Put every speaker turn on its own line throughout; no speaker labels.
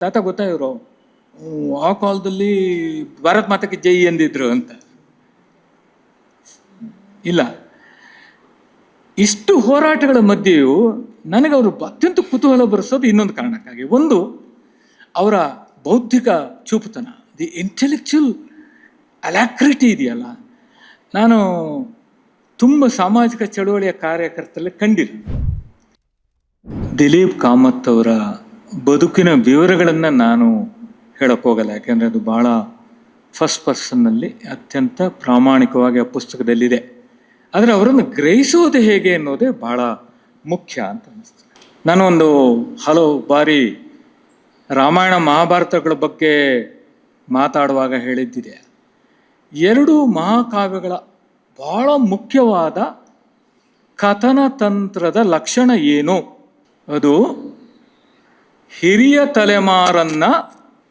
ತಾತ ಗೊತ್ತಾ ಇವರು? ಆ ಕಾಲದಲ್ಲಿ ಭಾರತ್ ಮಾತಕ್ಕೆ ಜೈ ಎಂದಿದ್ರು ಅಂತ. ಇಲ್ಲ. ಇಷ್ಟು ಹೋರಾಟಗಳ ಮಧ್ಯೆಯೂ ನನಗೆ ಅವರು ಅತ್ಯಂತ ಕುತೂಹಲ ಬರೆಸೋದು ಇನ್ನೊಂದು ಕಾರಣಕ್ಕಾಗಿ. ಒಂದು, ಅವರ ಬೌದ್ಧಿಕ ಚೂಪುತನ ದಿ ಇಂಟೆಲೆಕ್ಚುಯಲ್ ಅಲಾಕ್ರಿಟಿ ಇದೆಯಲ್ಲ, ನಾನು ತುಂಬ ಸಾಮಾಜಿಕ ಚಳುವಳಿಯ ಕಾರ್ಯಕರ್ತರಲ್ಲಿ ಕಂಡಿಲ್ಲ ದಿಲೀಪ್ ಕಾಮತ್ ಅವರ ಬದುಕಿನ ವಿವರಗಳನ್ನು ನಾನು ಹೇಳೋಕ್ಕೋಗಲ್ಲ ಯಾಕೆಂದರೆ ಅದು ಭಾಳ ಫಸ್ಟ್ ಪರ್ಸನ್ನಲ್ಲಿ ಅತ್ಯಂತ ಪ್ರಾಮಾಣಿಕವಾಗಿ ಆ ಪುಸ್ತಕದಲ್ಲಿದೆ. ಆದರೆ ಅವರನ್ನು ಗ್ರಹಿಸುವುದು ಹೇಗೆ ಅನ್ನೋದೇ ಭಾಳ ಮುಖ್ಯ ಅಂತ ಅನ್ನಿಸ್ತದೆ ನಾನು ಒಂದು ಹಲವು ಬಾರಿ ರಾಮಾಯಣ ಮಹಾಭಾರತಗಳ ಬಗ್ಗೆ ಮಾತಾಡುವಾಗ ಹೇಳಿದ್ದಿದೆ. ಎರಡು ಮಹಾಕಾವ್ಯಗಳ ಬಹಳ ಮುಖ್ಯವಾದ ಕಥನ ತಂತ್ರದ ಲಕ್ಷಣ ಏನು? ಅದು ಹಿರಿಯ ತಲೆಮಾರನ್ನ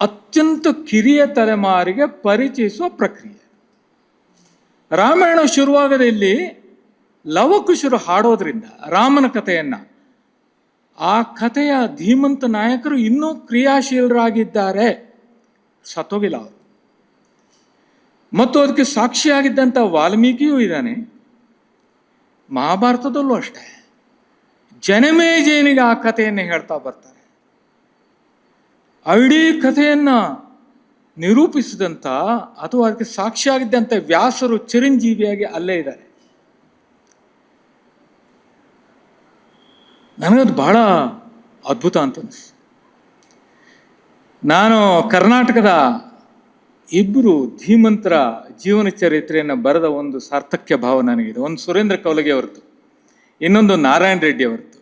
ಅತ್ಯಂತ ಕಿರಿಯ ತಲೆಮಾರಿಗೆ ಪರಿಚಯಿಸುವ ಪ್ರಕ್ರಿಯೆ. ರಾಮಾಯಣ ಶುರುವಾಗದ ಇಲ್ಲಿ ಲವಕುಶರು ಹಾಡೋದ್ರಿಂದ ರಾಮನ ಕಥೆಯನ್ನ, ಆ ಕಥೆಯ ಧೀಮಂತ ನಾಯಕರು ಇನ್ನೂ ಕ್ರಿಯಾಶೀಲರಾಗಿದ್ದಾರೆ. ಸತ್ತೋಗಿಲ್ಲ ಅವರು. ಮತ್ತು ಅದಕ್ಕೆ ಸಾಕ್ಷಿಯಾಗಿದ್ದಂಥ ವಾಲ್ಮೀಕಿಯೂ ಇದ್ದಾನೆ. ಮಹಾಭಾರತದಲ್ಲೂ ಅಷ್ಟೇ. ಜನಮೇಜಯನಿಗೆ ಆ ಕಥೆಯನ್ನು ಹೇಳ್ತಾ ಬರ್ತಾರೆ. ಆ ಕಥೆಯನ್ನ ನಿರೂಪಿಸಿದಂಥ ಅಥವಾ ಅದಕ್ಕೆ ಸಾಕ್ಷಿಯಾಗಿದ್ದಂಥ ವ್ಯಾಸರು ಚಿರಂಜೀವಿಯಾಗಿ ಅಲ್ಲೇ ಇದ್ದಾರೆ. ನನಗದು ಬಹಳ ಅದ್ಭುತ ಅಂತ ಅನಿಸ್ತು ನಾನು ಕರ್ನಾಟಕದ ಇಬ್ಬರು ಧೀಮಂತರ ಜೀವನ ಚರಿತ್ರೆಯನ್ನು ಬರೆದ ಒಂದು ಸಾರ್ಥಕ್ಯ ಭಾವ ನನಗಿದೆ. ಒಂದು ಸುರೇಂದ್ರ ಕೌಲಗೆ ಅವರದ್ದು ಇನ್ನೊಂದು ನಾರಾಯಣ ರೆಡ್ಡಿ ಅವರದ್ದು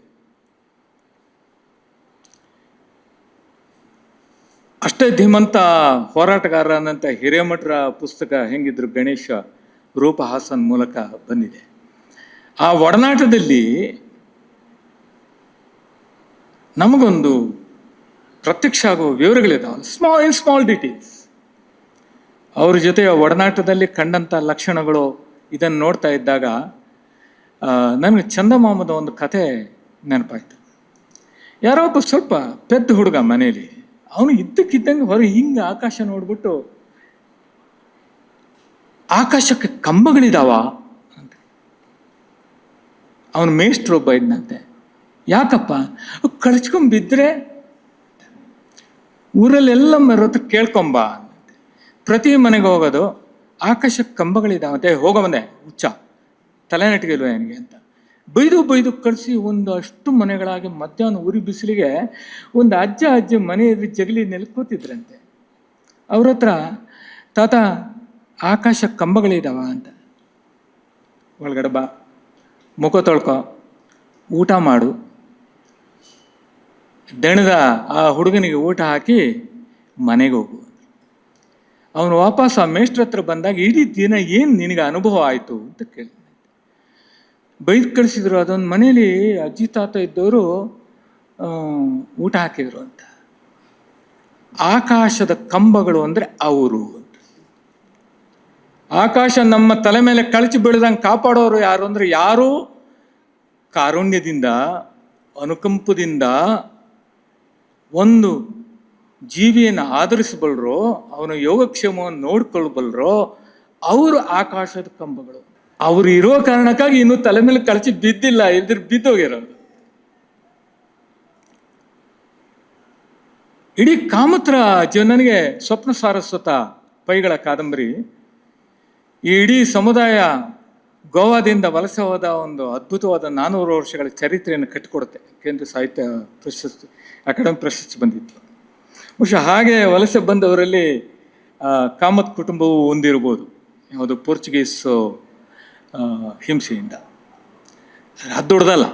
ಅಷ್ಟೇ ಧೀಮಂತ ಹೋರಾಟಗಾರನಂತ ಹಿರೇಮಠರ ಪುಸ್ತಕ ಹೆಂಗಿದ್ರು ಗಣೇಶ ರೂಪ ಹಾಸನ್ ಮೂಲಕ ಬಂದಿದೆ. ಆ ಒಡನಾಟದಲ್ಲಿ ನಮಗೊಂದು ಪ್ರತ್ಯಕ್ಷ ಆಗುವ ವಿವರಗಳಿದ್ದಾವೆ ಸ್ಮಾಲ್ ಇನ್ ಸ್ಮಾಲ್ ಡೀಟೇಲ್ಸ್ ಅವ್ರ ಜೊತೆ ಒಡನಾಟದಲ್ಲಿ ಕಂಡಂಥ ಲಕ್ಷಣಗಳು ಇದನ್ನು ನೋಡ್ತಾ ಇದ್ದಾಗ ನನಗೆ ಚಂದಮಾಮದ ಒಂದು ಕತೆ ನೆನಪಾಯ್ತು. ಯಾರೋ ಒಬ್ಬ ಸ್ವಲ್ಪ ಪೆದ್ದ ಹುಡುಗ ಮನೇಲಿ. ಅವನು ಇದ್ದಕ್ಕಿದ್ದಂಗೆ ಹೊರ ಹಿಂಗೆ ಆಕಾಶ ನೋಡ್ಬಿಟ್ಟು, ಆಕಾಶಕ್ಕೆ ಕಂಬಗಳಿದಾವ ಅಂತ. ಅವನ ಮೇಷ್ಟ್ರೊಬ್ಬ ಇದ್ನಂತೆ. ಯಾಕಪ್ಪ? ಕಳ್ಚ್ಕೊಂಡ್ ಬಿದ್ರೆ ಊರಲ್ಲೆಲ್ಲ ಮರತ್ತು ಕೇಳ್ಕೊಂಬ. ಪ್ರತಿ ಮನೆಗೆ ಹೋಗೋದು ಆಕಾಶಕ್ಕೆ ಕಂಬಗಳಿದಾವಂತೆ. ಹೋಗೋ ಬಂದೆ ಹುಚ್ಚ. ತಲೆನೆಟ್ಟಿಗಿಲ್ವ ನನಗೆ ಅಂತ. ಬೈದು ಬೈದು ಕಳಿಸಿ ಒಂದು ಅಷ್ಟು ಮನೆಗಳಾಗಿ ಮಧ್ಯಾಹ್ನ ಉರಿ ಬಿಸಿಲಿಗೆ ಒಂದು ಅಜ್ಜ ಅಜ್ಜಿ ಮನೆ ನೆಲಕ್ಕೆ ಕೂತಿದ್ರಂತೆ. ಅವ್ರ ಹತ್ರ, ತಾತ, ಆಕಾಶ ಕಂಬಗಳಿದಾವ ಅಂತ. ಒಳಗಡೆ ಬಾ, ಮುಖ ತೊಳ್ಕೊ, ಊಟ ಮಾಡು. ದಣದ ಆ ಹುಡುಗನಿಗೆ ಊಟ ಹಾಕಿ ಮನೆಗೆ ಹೋಗು. ಅವನು ವಾಪಸ್ ಆ ಮೇಷ್ಟ್ರ ಹತ್ರ ಬಂದಾಗ, ಇಡೀ ದಿನ ಏನು ನಿನಗೆ ಅನುಭವ ಆಯಿತು? ಅಂತ ಕೇಳಿ ಬೈದು ಕಳಿಸಿದ್ರು, ಅದೊಂದು ಮನೇಲಿ ಅಜ್ಜಿ ತಾತ ಇದ್ದವರು ಊಟ ಹಾಕಿದ್ರು ಅಂತ. ಆಕಾಶದ ಕಂಬಗಳು ಅಂದರೆ ಅವರು ಆಕಾಶ ನಮ್ಮ ತಲೆ ಮೇಲೆ ಕಳಚಿ ಬೆಳೆದಂಗೆ ಕಾಪಾಡೋರು ಯಾರು ಅಂದ್ರೆ ಯಾರು? ಕಾರುಣ್ಯದಿಂದ, ಅನುಕಂಪದಿಂದ ಒಂದು ಜೀವಿಯನ್ನು ಆಧರಿಸಬಲ್ರೋ, ಅವನ ಯೋಗಕ್ಷೇಮವನ್ನು ನೋಡ್ಕೊಳ್ಬಲ್ರೋ, ಅವರು ಆಕಾಶದ ಕಂಬಗಳು. ಅವರು ಇರೋ ಕಾರಣಕ್ಕಾಗಿ ಇನ್ನೂ ತಲೆ ಮೇಲೆ ಕಳಚಿ ಬಿದ್ದಿಲ್ಲ ಇಲ್ದಿರ್ ಬಿದ್ದೋಗಿರೋದು ಇಡೀ ಕಾಮತ್ರ ನನಗೆ ಸ್ವಪ್ನ ಸಾರಸ್ವತ ಪೈಗಳ ಕಾದಂಬರಿ. ಈ ಇಡೀ ಸಮುದಾಯ ಗೋವಾದಿಂದ ವಲಸೆ ಹೋದ ಒಂದು ಅದ್ಭುತವಾದ ನಾನೂರು ವರ್ಷಗಳ ಚರಿತ್ರೆಯನ್ನು ಕಟ್ಟಿಕೊಡುತ್ತೆ. ಕೇಂದ್ರ ಸಾಹಿತ್ಯ ಪ್ರಶಸ್ತಿ, ಅಕಾಡೆಮಿ ಪ್ರಶಸ್ತಿ ಬಂದಿತ್ತು. ಬಹುಶಃ ಹಾಗೆ ವಲಸೆ ಬಂದವರಲ್ಲಿ ಕಾಮತ್ ಕುಟುಂಬವು ಹೊಂದಿರ್ಬೋದು ಯಾವುದು ಪೋರ್ಚುಗೀಸ್ ಹಿಂಸೆಯಿಂದ. ಅದು ದೊಡ್ಡದಲ್ಲ.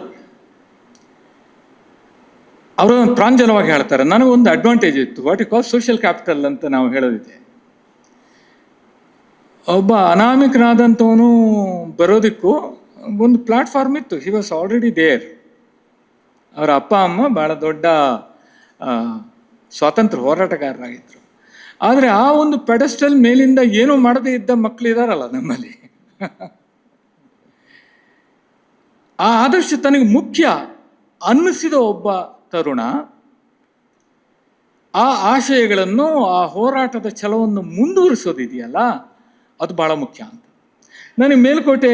ಅವರು ಪ್ರಾಂಜಲವಾಗಿ ಹೇಳ್ತಾರೆ, ನನಗೊಂದು ಅಡ್ವಾಂಟೇಜ್ ಇತ್ತು what we call social capital ಅಂತ ನಾವು ಹೇಳೋದಿದೆ. ಒಬ್ಬ ಅನಾಮಿಕನಾದಂಥವನು ಬರೋದಕ್ಕೂ ಒಂದು ಪ್ಲಾಟ್ಫಾರ್ಮ್ ಇತ್ತು ಹಿ ವಾಸ್ ಆಲ್ರೆಡಿ ದೇರ್ ಅವರ ಅಪ್ಪ, ಅಮ್ಮ ಭಾಳ ದೊಡ್ಡ ಸ್ವಾತಂತ್ರ್ಯ ಹೋರಾಟಗಾರರಾಗಿದ್ದರು ಆದರೆ ಆ ಒಂದು ಪೆಡಸ್ಟಲ್ ಮೇಲಿಂದ ಏನೂ ಮಾಡದೇ ಇದ್ದ ಮಕ್ಕಳಿದಾರಲ್ಲ ನಮ್ಮಲ್ಲಿ. ಆ ಆದರ್ಶ ತನಗೆ ಮುಖ್ಯ ಅನ್ನಿಸಿದ ಒಬ್ಬ ತರುಣ ಆ ಆಶಯಗಳನ್ನು, ಆ ಹೋರಾಟದ ಛಲವನ್ನು ಮುಂದುವರಿಸೋದಿದೆಯಲ್ಲ, ಅದು ಬಹಳ ಮುಖ್ಯ ಅಂತ. ನನಗೆ ಮೇಲುಕೋಟೆ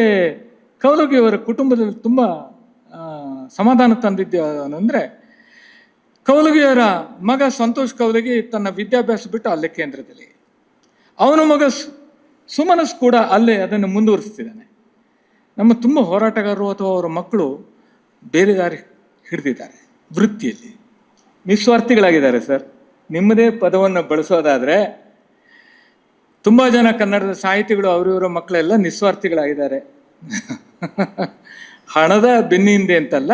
ಕೌಲಗಿಯವರ ಕುಟುಂಬದಲ್ಲಿ ತುಂಬ ಸಮಾಧಾನ ತಂದಿದ್ದೆ ಅಂದರೆ ಕೌಲಗಿಯವರ ಮಗ ಸಂತೋಷ್ ಕೌಲಗಿ ತನ್ನ ವಿದ್ಯಾಭ್ಯಾಸ ಬಿಟ್ಟು ಅಲ್ಲೇ ಕೇಂದ್ರದಲ್ಲಿ. ಅವನ ಮಗ ಸುಮನಸ್ ಕೂಡ ಅಲ್ಲೇ ಅದನ್ನು ಮುಂದುವರಿಸ್ತಿದ್ದಾನೆ. ನಮ್ಮ ತುಂಬ ಹೋರಾಟಗಾರರು ಅಥವಾ ಅವರ ಮಕ್ಕಳು ಬೇರೆ ದಾರಿ ಹಿಡಿದಿದ್ದಾರೆ ವೃತ್ತಿಯಲ್ಲಿ. ನಿಸ್ವಾರ್ಥಿಗಳಾಗಿದ್ದಾರೆ ಸರ್. ನಿಮ್ಮದೇ ಪದವನ್ನು ಬಳಸೋದಾದರೆ ತುಂಬ ಜನ ಕನ್ನಡದ ಸಾಹಿತಿಗಳು ಅವರಿವರ ಮಕ್ಕಳೆಲ್ಲ ನಿಸ್ವಾರ್ಥಿಗಳಾಗಿದ್ದಾರೆ. ಹಣದ ಬೆನ್ನಿಂದೆ ಅಂತಲ್ಲ,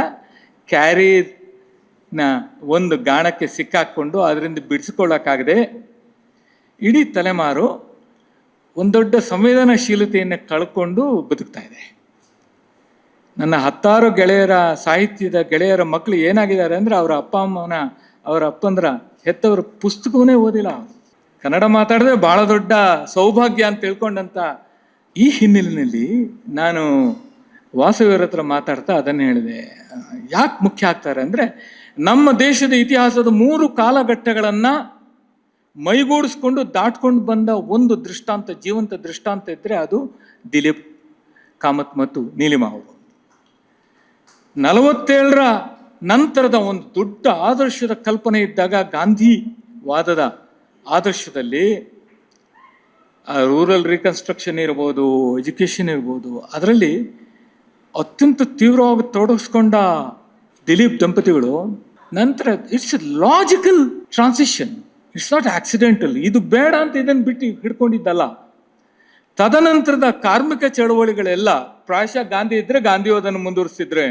ಕ್ಯಾರಿನ ಒಂದು ಗಾಣಕ್ಕೆ ಸಿಕ್ಕಾಕ್ಕೊಂಡು ಅದರಿಂದ ಬಿಡಿಸ್ಕೊಳ್ಳೋಕ್ಕಾಗದೆ ಇಡೀ ತಲೆಮಾರು ಒಂದು ದೊಡ್ಡ ಸಂವೇದನಾಶೀಲತೆಯನ್ನು ಕಳ್ಕೊಂಡು ಬದುಕ್ತಾ ಇದೆ. ನನ್ನ ಹತ್ತಾರು ಗೆಳೆಯರ ಸಾಹಿತ್ಯದ ಗೆಳೆಯರ ಮಕ್ಕಳು ಏನಾಗಿದ್ದಾರೆ ಅಂದರೆ ಅವರ ಅಪ್ಪ ಅಮ್ಮನ, ಅವರ ಅಪ್ಪಂದ್ರ ಹೆತ್ತವರ ಪುಸ್ತಕವನ್ನೇ ಓದಿಲ್ಲ. ಕನ್ನಡ ಮಾತಾಡಿದ್ರೆ ಬಹಳ ದೊಡ್ಡ ಸೌಭಾಗ್ಯ ಅಂತ ತಿಳ್ಕೊಂಡಂತ ಈ ಹಿನ್ನೆಲೆಯಲ್ಲಿ ನಾನು ವಾಸವಿಯರ ಹತ್ರ ಮಾತಾಡ್ತಾ ಅದನ್ನು ಹೇಳಿದೆ. ಯಾಕೆ ಮುಖ್ಯ ಆಗ್ತಾರೆ ಅಂದರೆ ನಮ್ಮ ದೇಶದ ಇತಿಹಾಸದ ಮೂರು ಕಾಲಘಟ್ಟಗಳನ್ನು ಮೈಗೂಡಿಸ್ಕೊಂಡು ದಾಟ್ಕೊಂಡು ಬಂದ ಒಂದು ದೃಷ್ಟಾಂತ, ಜೀವಂತ ದೃಷ್ಟಾಂತ ಇದ್ದರೆ ಅದು ದಿಲೀಪ್ ಕಾಮತ್ ಮತ್ತು ನೀಲಿಮಾ ನಲವತ್ತೇಳರ ನಂತರದ ಒಂದು ದೊಡ್ಡ ಆದರ್ಶದ ಕಲ್ಪನೆ ಇದ್ದಾಗ ಗಾಂಧಿ ವಾದದ ಆದರ್ಶದಲ್ಲಿ ರೂರಲ್ ರಿಕನ್ಸ್ಟ್ರಕ್ಷನ್ ಇರ್ಬೋದು ಎಜುಕೇಷನ್ ಇರ್ಬೋದು, ಅದರಲ್ಲಿ ಅತ್ಯಂತ ತೀವ್ರವಾಗಿ ತೊಡಗಿಸ್ಕೊಂಡ ದಿಲೀಪ್ ದಂಪತಿಗಳು, ನಂತರ it's logical transition it's not accidental ಇದು ಬೇಡ ಅಂತ ಇದನ್ನು ಬಿಟ್ಟು ಹಿಡ್ಕೊಂಡಿದ್ದಲ್ಲ. ತದನಂತರದ ಕಾರ್ಮಿಕ ಚಳವಳಿಗಳೆಲ್ಲ ಪ್ರಾಯಶಃ ಗಾಂಧಿ ಇದ್ರೆ ಗಾಂಧಿ ಅದನ್ನು ಮುಂದುವರಿಸಿದ್ರೆ.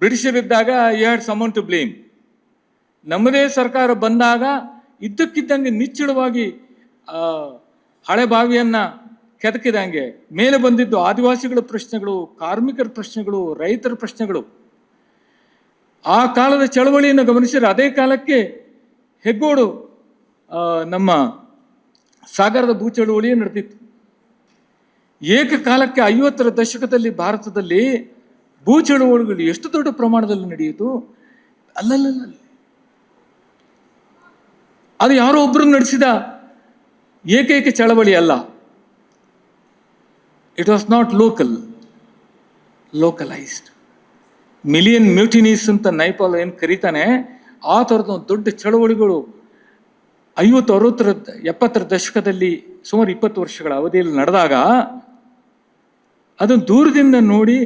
ಬ್ರಿಟಿಷರಿದ್ದಾಗ ಹ್ಯಾಡ್ ಸಮನ್ ಟು ಬ್ಲೇಮ್. ನಮ್ಮದೇ ಸರ್ಕಾರ ಬಂದಾಗ ಇದ್ದಕ್ಕಿದ್ದಂಗೆ ನಿಚ್ಚಳವಾಗಿ ಹಳೆ ಬಾವಿಯನ್ನ ಕೆದಕಿದಂಗೆ ಮೇಲೆ ಬಂದಿದ್ದು ಆದಿವಾಸಿಗಳ ಪ್ರಶ್ನೆಗಳು, ಕಾರ್ಮಿಕರ ಪ್ರಶ್ನೆಗಳು, ರೈತರ ಪ್ರಶ್ನೆಗಳು. ಆ ಕಾಲದ ಚಳವಳಿಯನ್ನು ಗಮನಿಸಿದ್ರೆ ಅದೇ ಕಾಲಕ್ಕೆ ಹೆಗ್ಗೋಡು ನಮ್ಮ ಸಾಗರದ ಭೂ ಚಳವಳಿಯೇ ನಡೆದಿತ್ತು. ಏಕಕಾಲಕ್ಕೆ ಐವತ್ತರ ದಶಕದಲ್ಲಿ ಭಾರತದಲ್ಲಿ ಭೂ ಚಳುವಳಿಗಳು ಎಷ್ಟು ದೊಡ್ಡ ಪ್ರಮಾಣದಲ್ಲಿ ನಡೆಯಿತು ಅಲ್ಲಲ್ಲ ಅದು ಯಾರೋ ಒಬ್ಬರು ನಡೆಸಿದ ಏಕೈಕ ಚಳವಳಿ ಅಲ್ಲ. It was not local localised million mutinies ಅಂತ ನೈಪಾಲ್ ಏನು ಕರೀತಾನೆ, ಆ ಥರದ ಒಂದು ದೊಡ್ಡ ಚಳವಳಿಗಳು ಐವತ್ತು, ಅರವತ್ತರ, ಎಪ್ಪತ್ತರ ದಶಕದಲ್ಲಿ ಸುಮಾರು ಇಪ್ಪತ್ತು ವರ್ಷಗಳ ಅವಧಿಯಲ್ಲಿ ನಡೆದಾಗ ಅದನ್ನು ದೂರದಿಂದ ನೋಡಿ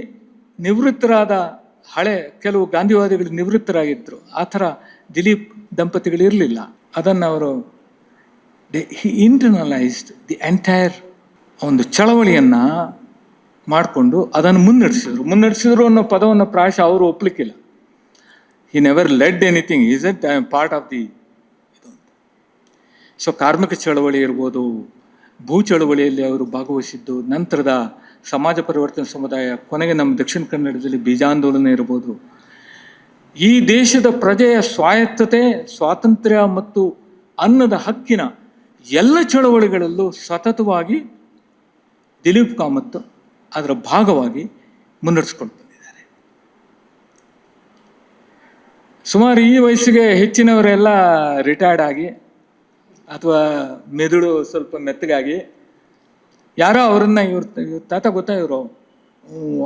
ನಿವೃತ್ತರಾದ ಹಳೆ ಕೆಲವು ಗಾಂಧಿವಾದಿಗಳು ನಿವೃತ್ತರಾಗಿದ್ದರು ಆ ಥರ ದಿಲೀಪ್ ದಂಪತಿಗಳು ಇರಲಿಲ್ಲ ಅದನ್ನು ಅವರು ಇಂಟರ್ನಲೈಸ್ಡ್ ದಿ ಎಂಟೈರ್ ಒಂದು ಚಳವಳಿಯನ್ನು ಮಾಡಿಕೊಂಡು ಅದನ್ನು ಮುನ್ನಡೆಸಿದ್ರು. ಮುನ್ನಡೆಸಿದ್ರು ಅನ್ನೋ ಪದವನ್ನು ಪ್ರಾಯಶಃ ಅವರು ಒಪ್ಪಲಿಕ್ಕಿಲ್ಲ. ಈ never led anything is at part of the ಇದು ಸೊ ಕಾರ್ಮಿಕ ಚಳವಳಿ ಇರ್ಬೋದು ಭೂ ಚಳುವಳಿಯಲ್ಲಿ ಅವರು ಭಾಗವಹಿಸಿದ್ದು, ನಂತರದ ಸಮಾಜ ಪರಿವರ್ತನೆ ಸಮುದಾಯ, ಕೊನೆಗೆ ನಮ್ಮ ದಕ್ಷಿಣ ಕನ್ನಡದಲ್ಲಿ ಬೀಜಾಂದೋಲನ ಇರ್ಬೋದು. ಈ ದೇಶದ ಪ್ರಜೆಯ ಸ್ವಾಯತ್ತತೆ, ಸ್ವಾತಂತ್ರ್ಯ ಮತ್ತು ಅನ್ನದ ಹಕ್ಕಿನ ಎಲ್ಲ ಚಳವಳಿಗಳಲ್ಲೂ ಸತತವಾಗಿ ದಿಲೀಪ್ ಕಾಮತ್ ಅದರ ಭಾಗವಾಗಿ ಮುನ್ನಡೆಸ್ಕೊಂಡು ಬಂದಿದ್ದಾರೆ. ಸುಮಾರು ಈ ವಯಸ್ಸಿಗೆ ಹೆಚ್ಚಿನವರೆಲ್ಲ ರಿಟೈರ್ಡ್ ಆಗಿ ಅಥವಾ ಮೆದುಳು ಸ್ವಲ್ಪ ಮೆತ್ತಗಾಗಿ, ಯಾರೋ ಅವರನ್ನ ಇವ್ರ ಇವ್ರ ತಾತ ಗೊತ್ತಾ ಇವರು?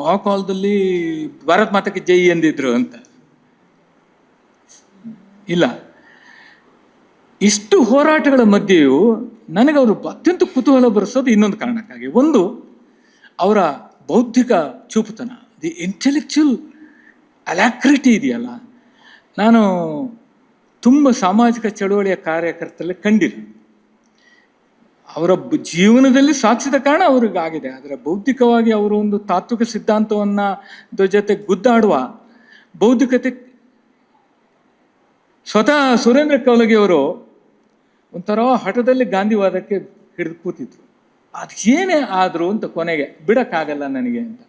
ಆ ಕಾಲದಲ್ಲಿ ಭಾರತ್ ಮಾತಕ್ಕೆ ಜೈ ಎಂದಿದ್ರು ಅಂತ. ಇಲ್ಲ. ಇಷ್ಟು ಹೋರಾಟಗಳ ಮಧ್ಯೆಯೂ ನನಗೆ ಅವರು ಅತ್ಯಂತ ಕುತೂಹಲ ಬರೆಸೋದು ಇನ್ನೊಂದು ಕಾರಣಕ್ಕಾಗಿ. ಒಂದು, ಅವರ ಬೌದ್ಧಿಕ ಚೂಪುತನ ದಿ ಇಂಟೆಲೆಕ್ಚುಯಲ್ ಅಲ್ಯಾಕ್ರಿಟಿ ಇದೆಯಲ್ಲ. ನಾನು ತುಂಬ ಸಾಮಾಜಿಕ ಚಳುವಳಿಯ ಕಾರ್ಯಕರ್ತರಲ್ಲಿ ಕಂಡಿಲ್ಲ ಅವರ ಜೀವನದಲ್ಲಿ ಸಾಧಿಸಿದ ಕಾರಣ ಅವ್ರಿಗಾಗಿದೆ. ಆದರೆ ಬೌದ್ಧಿಕವಾಗಿ ಅವರು ಒಂದು ತಾತ್ವಿಕ ಸಿದ್ಧಾಂತವನ್ನ ಜೊತೆ ಗುದ್ದಾಡುವ ಬೌದ್ಧಿಕತೆ ಸ್ವತಃ ಸುರೇಂದ್ರ ಕೌಲಗಿ ಅವರು ಒಂಥರ ಹಠದಲ್ಲಿ ಗಾಂಧಿವಾದಕ್ಕೆ ಹಿಡಿದು ಕೂತಿದ್ರು. ಅದು ಏನೇ ಆದರೂ ಅಂತ ಕೊನೆಗೆ, ಬಿಡಕ್ಕಾಗಲ್ಲ ನನಗೆ ಅಂತ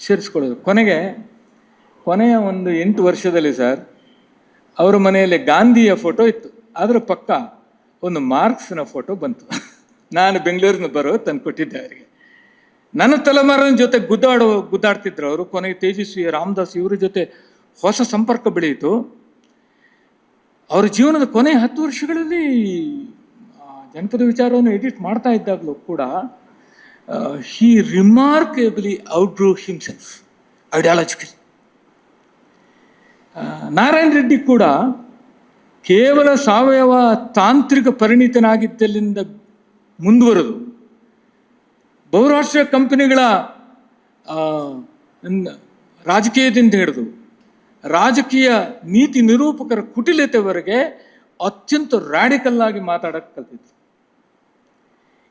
ಸೇರಿಸ್ಕೊಳ್ಳೋದು. ಕೊನೆಗೆ, ಕೊನೆಯ ಒಂದು ಎಂಟು ವರ್ಷದಲ್ಲಿ ಸರ್ ಅವರ ಮನೆಯಲ್ಲಿ ಗಾಂಧಿಯ ಫೋಟೋ ಇತ್ತು. ಅದರ ಪಕ್ಕ ಒಂದು ಮಾರ್ಕ್ಸ್ನ ಫೋಟೋ ಬಂತು. ನಾನು ಬೆಂಗಳೂರಿನ ಬರೋ ತಂದು ಕೊಟ್ಟಿದ್ದೆ ಅವರಿಗೆ. ನನ್ನ ತಲೆಮಾರಿನ ಜೊತೆ ಗುದ್ದಾಡೋ, ಗುದ್ದಾಡ್ತಿದ್ರು ಅವರು. ಕೊನೆಗೆ ತೇಜಸ್ವಿ, ರಾಮದಾಸ್ ಇವರ ಜೊತೆ ಹೊಸ ಸಂಪರ್ಕ ಬೆಳೆಯಿತು. ಅವರ ಜೀವನದ ಕೊನೆ ಹತ್ತು ವರ್ಷಗಳಲ್ಲಿ ಜನಪದ ವಿಚಾರವನ್ನು ಎಡಿಟ್ ಮಾಡ್ತಾ ಇದ್ದಾಗಲೂ ಕೂಡ he remarkably outdrew himself ideological Narayana Reddy ಕೂಡ ಕೇವಲ ಸಾವಯವ ತಾಂತ್ರಿಕ ಪರಿಣಿತನಾಗಿದ್ದಲ್ಲಿಂದ ಮುಂದುವರೆದು ಬಹುರಾಷ್ಟ್ರೀಯ ಕಂಪನಿಗಳ ರಾಜಕೀಯದಿಂದ ಹಿಡಿದು ರಾಜಕೀಯ ನೀತಿ ನಿರೂಪಕರ ಕುಟಿಲತೆವರೆಗೆ ಅತ್ಯಂತ ರ್ಯಾಡಿಕಲ್ ಆಗಿ ಮಾತಾಡಕ್ಕೆ ಕಲ್ತಿದ್ರು.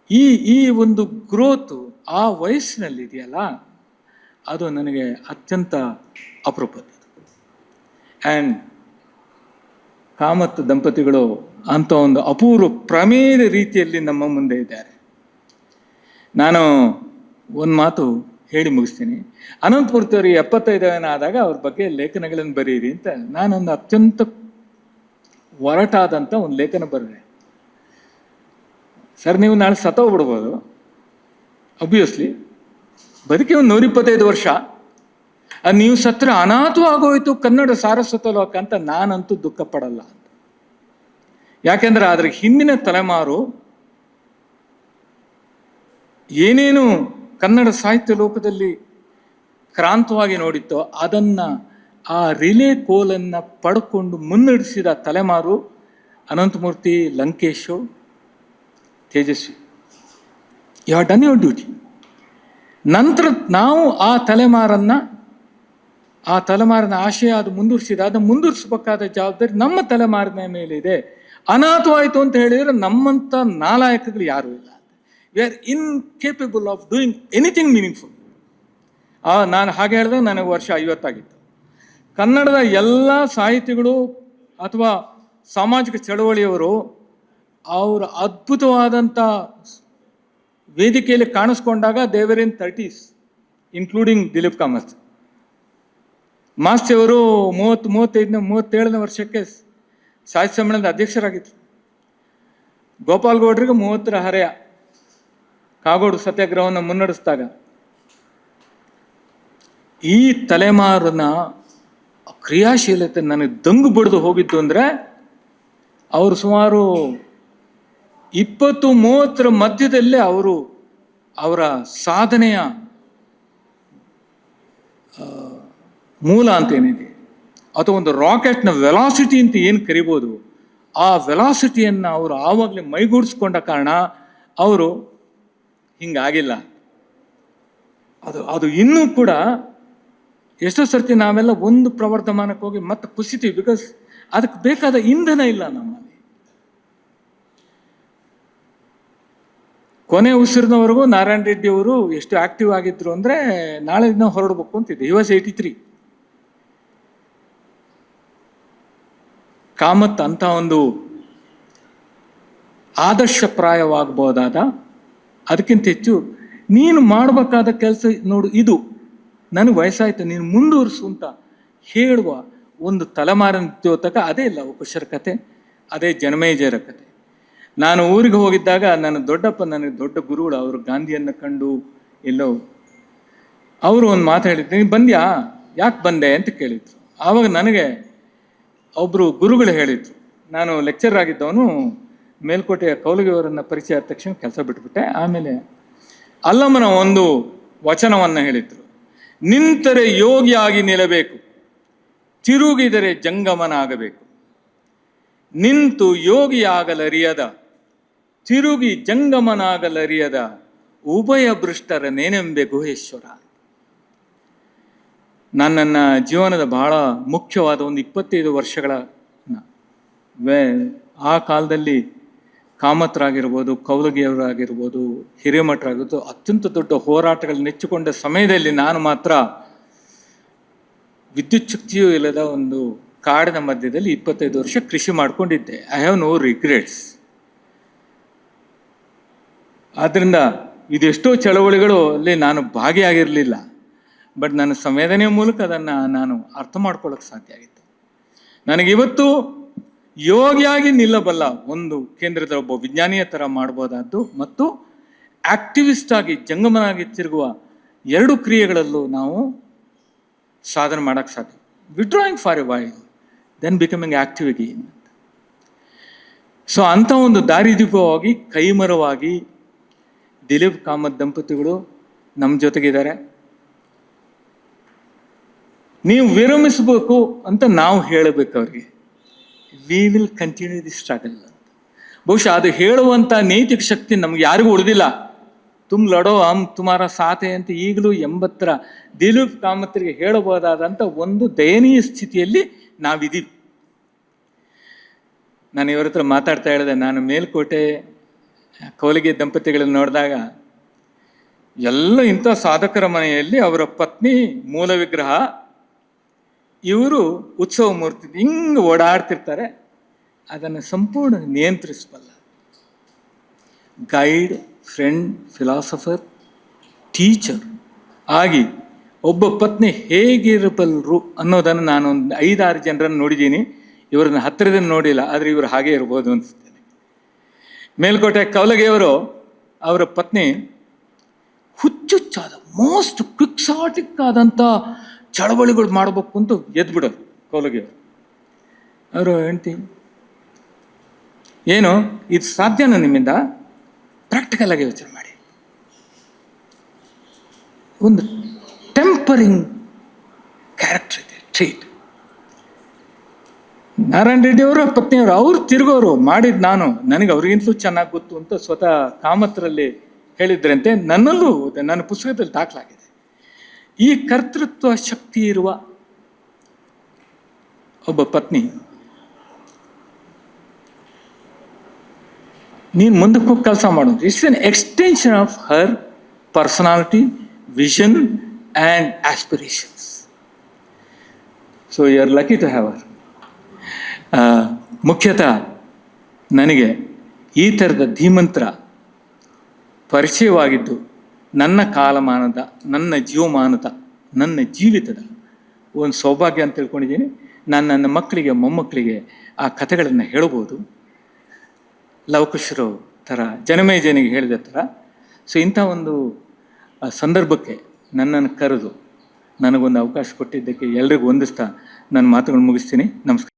ಈ ಈ ಒಂದು ಗ್ರೋತ್ ಆ ವಯಸ್ಸಿನಲ್ಲಿ ಇದೆಯಲ್ಲ ಅದು ನನಗೆ ಅತ್ಯಂತ ಅಪರೂಪದ್ದು. ಆ್ಯಂಡ್ ಕಾಮತ್ ದಂಪತಿಗಳು ಅಂತ ಒಂದು ಅಪೂರ್ವ ಪ್ರಮೇಯದ ರೀತಿಯಲ್ಲಿ ನಮ್ಮ ಮುಂದೆ ಇದ್ದಾರೆ. ನಾನು ಒಂದು ಮಾತು ಹೇಳಿ ಮುಗಿಸ್ತೀನಿ. ಅನಂತಪುರ್ತವ್ರಿಗೆ ಎಪ್ಪತ್ತೈದು ಜನ ಆದಾಗ ಅವ್ರ ಬಗ್ಗೆ ಲೇಖನಗಳನ್ನು ಬರೀರಿ ಅಂತ ನಾನೊಂದು ಅತ್ಯಂತ ಒರಟಾದಂಥ ಒಂದು ಲೇಖನ ಬರೆದೆ. ಸರ್, ನೀವು ನಾಳೆ ಸತ್ತೋಗ್ಬಿಡ್ಬೋದು. ಅಬ್ವಿಯಸ್ಲಿ ಬದುಕಿ ಒಂದು ನೂರಿಪ್ಪತ್ತೈದು ವರ್ಷ. ನೀವು ಸತ್ರ ಅನಾಥ ಆಗೋಯ್ತು ಕನ್ನಡ ಸಾರಸ್ವತ ಲೋಕ ಅಂತ ನಾನಂತೂ ದುಃಖ ಪಡಲ್ಲ ಯಾಕೆಂದ್ರೆ ಅದ್ರ ಹಿಂದಿನ ತಲೆಮಾರು ಏನೇನು ಕನ್ನಡ ಸಾಹಿತ್ಯ ಲೋಕದಲ್ಲಿ ಕ್ರಾಂತವಾಗಿ ನೋಡಿತ್ತೋ ಅದನ್ನ ಆ ರಿಲೇ ಕೋಲನ್ನ ಪಡ್ಕೊಂಡು ಮುನ್ನಡೆಸಿದ ತಲೆಮಾರು Ananthamurthy, Lankesh, Tejaswi. You have done your duty. ನಂತರ ನಾವು ಆ ತಲೆಮಾರನ್ನ ಆ ತಲೆಮಾರಿನ ಆಶಯ ಅದು ಮುಂದುವರಿಸಿದೆ. ಅದನ್ನು ಮುಂದುವರಿಸಬೇಕಾದ ಜವಾಬ್ದಾರಿ ನಮ್ಮ ತಲೆಮಾರಿನ ಮೇಲಿದೆ. ಅನಾಥವಾಯಿತು ಅಂತ ಹೇಳಿದರೆ ನಮ್ಮಂಥ ನಾಲಾಯಕಗಳು ಯಾರೂ ಇಲ್ಲ. We are incapable of doing anything meaningful ಆ, ನಾನು ಹಾಗೆ ಹೇಳಿದಾಗ ನನಗೆ ವರ್ಷ ಐವತ್ತಾಗಿತ್ತು. ಕನ್ನಡದ ಎಲ್ಲ ಸಾಹಿತಿಗಳು ಅಥವಾ ಸಾಮಾಜಿಕ ಚಳವಳಿಯವರು ಅವರ ಅದ್ಭುತವಾದಂಥ ವೇದಿಕೆಯಲ್ಲಿ ಕಾಣಿಸ್ಕೊಂಡಾಗ they were in thirties including Dilip Kamath Masti ಅವರು ಮೂವತ್ತು, ಮೂವತ್ತೈದನೇ, ಮೂವತ್ತೇಳನೇ ವರ್ಷಕ್ಕೆ ಸಾಹಿತ್ಯ ಸಮ್ಮೇಳನದ ಅಧ್ಯಕ್ಷರಾಗಿದ್ದರು ಗೋಪಾಲ್ ಗೌಡ್ರಿಗೆ ಮೂವತ್ತರ ಹರೆಯ ಕಾಗೋಡು ಸತ್ಯಾಗ್ರಹವನ್ನು ಮುನ್ನಡೆಸಿದಾಗ ಈ ತಲೆಮಾರನ ಕ್ರಿಯಾಶೀಲತೆ ನನಗೆ ದಂಗು ಬಡಿದು ಹೋಗಿತ್ತು ಅಂದರೆ ಅವರು ಸುಮಾರು ಇಪ್ಪತ್ತು, ಮೂವತ್ತರ ಮಧ್ಯದಲ್ಲೇ ಅವರು ಅವರ ಸಾಧನೆಯ ಮೂಲ ಅಂತ ಏನಿದೆ? ಅಥವಾ ಒಂದು ರಾಕೆಟ್ನ ವೆಲಾಸಿಟಿ ಅಂತ ಏನು ಕರಿಬೋದು? ಆ ವೆಲಾಸಿಟಿಯನ್ನು ಅವರು ಆವಾಗಲೇ ಮೈಗೂಡಿಸ್ಕೊಂಡ ಕಾರಣ ಅವರು ಹಿಂಗಾಗಿಲ್ಲ. ಅದು ಅದು ಇನ್ನೂ ಕೂಡ ಎಷ್ಟೋ ಸರ್ತಿ ನಾವೆಲ್ಲ ಒಂದು ಪ್ರವರ್ಧಮಾನಕ್ಕೆ ಹೋಗಿ ಮತ್ತೆ ಕುಸಿತೀವಿ ಬಿಕಾಸ್ ಅದಕ್ಕೆ ಬೇಕಾದ ಇಂಧನ ಇಲ್ಲ ನಮ್ಮಲ್ಲಿ. ಕೊನೆ ಉಸಿರಿನವರೆಗೂ ನಾರಾಯಣ ರೆಡ್ಡಿ ಅವರು ಎಷ್ಟು ಆಕ್ಟಿವ್ ಆಗಿದ್ರು ಅಂದ್ರೆ ನಾಳೆ ದಿನ ಹೊರಡಬೇಕು ಅಂತಿದೆ. ಯುವಸ್ ತ್ರೀ ಕಾಮತ್ ಅಂತ ಒಂದು ಆದರ್ಶಪ್ರಾಯವಾಗಬಹುದಾದ, ಅದಕ್ಕಿಂತ ಹೆಚ್ಚು ನೀನು ಮಾಡಬೇಕಾದ ಕೆಲಸ ನೋಡು ಇದು. ನನಗೆ ವಯಸ್ಸಾಯ್ತು, ನೀನು ಮುಂದುವರಿಸು ಅಂತ ಹೇಳುವ ಒಂದು ತಲೆಮಾರಿನ ದ್ಯೋತಕ ಅದೇ ಇಲ್ಲ ಉಪಶರ ಕತೆ ಅದೇ ಜನಮೇಜಯರ ಕತೆ. ನಾನು ಊರಿಗೆ ಹೋಗಿದ್ದಾಗ ನನ್ನ ದೊಡ್ಡಪ್ಪ ನನಗೆ ದೊಡ್ಡ ಗುರುಗಳು, ಅವರು ಗಾಂಧಿಯನ್ನು ಕಂಡು ಎಲ್ಲೋ ಅವರು ಒಂದು ಮಾತು ನೀನು ಬಂದ್ಯಾ? ಯಾಕೆ ಬಂದೆ? ಅಂತ ಕೇಳಿದ್ರು. ಆವಾಗ ನನಗೆ ಒಬ್ಬರು ಗುರುಗಳು ಹೇಳಿದ್ರು. ನಾನು ಲೆಕ್ಚರ್ ಆಗಿದ್ದವನು ಮೇಲ್ಕೋಟೆಯ ಕೌಲಗಿಯವರನ್ನ ಪರಿಚಯ ಆದ ತಕ್ಷಣ ಕೆಲಸ ಬಿಟ್ಬಿಟ್ಟೆ. ಆಮೇಲೆ ಅಲ್ಲಮ್ಮನ ಒಂದು ವಚನವನ್ನು ಹೇಳಿದ್ರು. ನಿಂತರೆ ಯೋಗಿಯಾಗಿ ನಿಲ್ಲಬೇಕು, ತಿರುಗಿದರೆ ಜಂಗಮನಾಗಬೇಕು. ನಿಂತು ಯೋಗಿಯಾಗಲರಿಯದ, ತಿರುಗಿ ಜಂಗಮನಾಗಲರಿಯದ ಉಭಯ ಭೃಷ್ಟರ ನೇನೆಂಬೆ ಗುಹೇಶ್ವರ. ನನ್ನ ಜೀವನದ ಬಹಳ ಮುಖ್ಯವಾದ ಒಂದು ಇಪ್ಪತ್ತೈದು ವರ್ಷಗಳ ಆ ಕಾಲದಲ್ಲಿ ಕಾಮತ್ರಾಗಿರ್ಬೋದು ಕೌಲಗಿಯವರಾಗಿರ್ಬೋದು ಹಿರೇಮಠರಾಗಿರ್ಬೋದು, ಅತ್ಯಂತ ದೊಡ್ಡ ಹೋರಾಟಗಳು ನೆಚ್ಚಿಕೊಂಡ ಸಮಯದಲ್ಲಿ ನಾನು ಮಾತ್ರ ವಿದ್ಯುತ್ ಇಲ್ಲದ ಒಂದು ಕಾಡಿನ ಮಧ್ಯದಲ್ಲಿ ಇಪ್ಪತ್ತೈದು ವರ್ಷ ಕೃಷಿ ಮಾಡಿಕೊಂಡಿದ್ದೆ. ಐ ಹ್ಯಾವ್ ನೋ ರಿಗ್ರೆಟ್ಸ್ ಆದ್ದರಿಂದ ಇದೆಷ್ಟೋ ಚಳವಳಿಗಳು ಅಲ್ಲಿ ನಾನು ಭಾಗಿಯಾಗಿರಲಿಲ್ಲ. ಬಟ್ ನನ್ನ ಸಂವೇದನೆಯ ಮೂಲಕ ಅದನ್ನು ನಾನು ಅರ್ಥ ಮಾಡ್ಕೊಳ್ಳೋಕೆ ಸಾಧ್ಯ ಆಗಿತ್ತು. ನನಗಿವತ್ತು ಯೋಗಿಯಾಗಿ ನಿಲ್ಲಬಲ್ಲ ಒಂದು ಕೇಂದ್ರದ ಒಬ್ಬ ವಿಜ್ಞಾನಿಯ ಥರ ಮಾಡ್ಬೋದಾದ್ದು ಮತ್ತು ಆಕ್ಟಿವಿಸ್ಟ್ ಆಗಿ ಜಂಗಮನಾಗಿ ತಿರುಗುವ ಎರಡು ಕ್ರಿಯೆಗಳಲ್ಲೂ ನಾವು ಸಾಧನೆ ಮಾಡೋಕ್ಕೆ ಸಾಧ್ಯ. Withdrawing for a while then becoming active again so ಅಂಥ ಒಂದು ದಾರಿದೀಪವಾಗಿ, ಕೈಮರವಾಗಿ ದಿಲೀಪ್ ಕಾಮತ್ ದಂಪತಿಗಳು ನಮ್ಮ ಜೊತೆಗಿದ್ದಾರೆ. ನೀವು ವಿರಮಿಸಬೇಕು ಅಂತ ನಾವು ಹೇಳಬೇಕು ಅವ್ರಿಗೆ. We will continue the struggle ಬಹುಶಃ ಅದು ಹೇಳುವಂಥ ನೈತಿಕ ಶಕ್ತಿ ನಮ್ಗೆ ಯಾರಿಗೂ ಉಳಿದಿಲ್ಲ. ತುಮ್ ಲಡೋ ಹಮ್ ತುಮಾರ ಸಾತೆ ಅಂತ ಈಗಲೂ ಎಂಬತ್ತರ ದಿಲೀಪ್ ಕಾಮತ್ರಿಗೆ ಹೇಳಬಹುದಾದಂಥ ಒಂದು ದಯನೀಯ ಸ್ಥಿತಿಯಲ್ಲಿ ನಾವಿದ್ದೀವಿ. ನಾನು ಇವ್ರ ಹತ್ರ ಮಾತಾಡ್ತಾ ಹೇಳಿದೆ, ನಾನು ಮೇಲ್ಕೋಟೆ, ಕೌಲಿಗೆ ದಂಪತಿಗಳನ್ನು ನೋಡಿದಾಗ ಎಲ್ಲ ಇಂಥ ಸಾಧಕರ ಮನೆಯಲ್ಲಿ ಅವರ ಪತ್ನಿ ಮೂಲ ವಿಗ್ರಹ ಇವರು ಉತ್ಸವ ಮೂರ್ತಿ ಹಿಂಗೆ ಓಡಾಡ್ತಿರ್ತಾರೆ, ಅದನ್ನು ಸಂಪೂರ್ಣ ನಿಯಂತ್ರಿಸಬಲ್ಲ. ಗೈಡ್, ಫ್ರೆಂಡ್, ಫಿಲಾಸಫರ್, ಟೀಚರ್ ಆಗಿ ಒಬ್ಬ ಪತ್ನಿ ಹೇಗಿರಬಲ್ರು ಅನ್ನೋದನ್ನು ನಾನು ಒಂದು ಐದಾರು ಜನರನ್ನು ನೋಡಿದ್ದೀನಿ. ಇವರನ್ನ ಹತ್ತಿರದಿಂದ ನೋಡಿಲ್ಲ, ಆದರೆ ಇವರು ಹಾಗೆ ಇರ್ಬೋದು ಅನಿಸ್ತೇನೆ ಮೇಲ್ಕೋಟೆ ಕವಲಗೆಯವರು ಅವರ ಪತ್ನಿ ಹುಚ್ಚುಚ್ಚಾದ, ಮೋಸ್ಟ್ ಕ್ವಿಕ್ಸಾಟಿಕ್ ಆದಂಥ ಚಳವಳಿಗಳು ಮಾಡಬೇಕು ಅಂತ ಎದ್ಬಿಡೋರು ಕೌಲಗಿ ಅವರು. ಹೆಂಡ್ತಿ. ಏನು, ಇದು ಸಾಧ್ಯನಾ ನಿಮ್ಮಿಂದ? ಪ್ರಾಕ್ಟಿಕಲ್ ಆಗಿ ಯೋಚನೆ ಮಾಡಿ. ಒಂದು ಟೆಂಪರಿಂಗ್ ಕ್ಯಾರೆಕ್ಟರ್ ಇದೆ ಟ್ರೀಟ್ ನಾರಾಯಣ ರೆಡ್ಡಿ ಅವರು ಪತ್ನಿಯವರು ಅವ್ರು ತಿರುಗೋರು, ಮಾಡಿದ್ ನಾನು. ನನಗೆ ಅವ್ರಿಗಿಂತಲೂ ಚೆನ್ನಾಗಿ ಗೊತ್ತು ಅಂತ ಸ್ವತಃ ಕಾಮತ್ರಲ್ಲಿ ಹೇಳಿದ್ರಂತೆ. ನನ್ನಲ್ಲೂ ನನ್ನ ಪುಸ್ತಕದಲ್ಲಿ ದಾಖಲಾಗಿದೆ. ಈ ಕರ್ತೃತ್ವ ಶಕ್ತಿ ಇರುವ ಒಬ್ಬ ಪತ್ನಿ, ನೀನು ಮುಂದಕ್ಕೆ ಕೆಲಸ ಮಾಡೋದು it's an extension of her personality vision and aspirations so you are lucky to have ಮುಖ್ಯತಃ ನನಗೆ ಈ ಥರದ ಧೀಮಂತ್ರ ಪರಿಚಯವಾಗಿದ್ದು ನನ್ನ ಕಾಲಮಾನದ, ನನ್ನ ಜೀವಮಾನದ, ನನ್ನ ಜೀವಿತದ ಒಂದು ಸೌಭಾಗ್ಯ ಅಂತ ತಿಳ್ಕೊಂಡಿದ್ದೀನಿ. ನಾನು ನನ್ನ ಮಕ್ಕಳಿಗೆ, ಮೊಮ್ಮಕ್ಕಳಿಗೆ ಆ ಕಥೆಗಳನ್ನು ಹೇಳ್ಬೋದು. ಲವಕುಶರು ಥರ ಜನಮೇಜನಿಗೆ ಹೇಳಿದ ಥರ. ಸೊ ಇಂಥ ಒಂದು ಸಂದರ್ಭಕ್ಕೆ ನನ್ನನ್ನು ಕರೆದು ನನಗೊಂದು ಅವಕಾಶ ಕೊಟ್ಟಿದ್ದಕ್ಕೆ ಎಲ್ರಿಗೂ ಒಂದಿಸ್ತಾ ನನ್ನ ಮಾತುಗಳನ್ನು ಮುಗಿಸ್ತೀನಿ. ನಮಸ್ಕಾರ.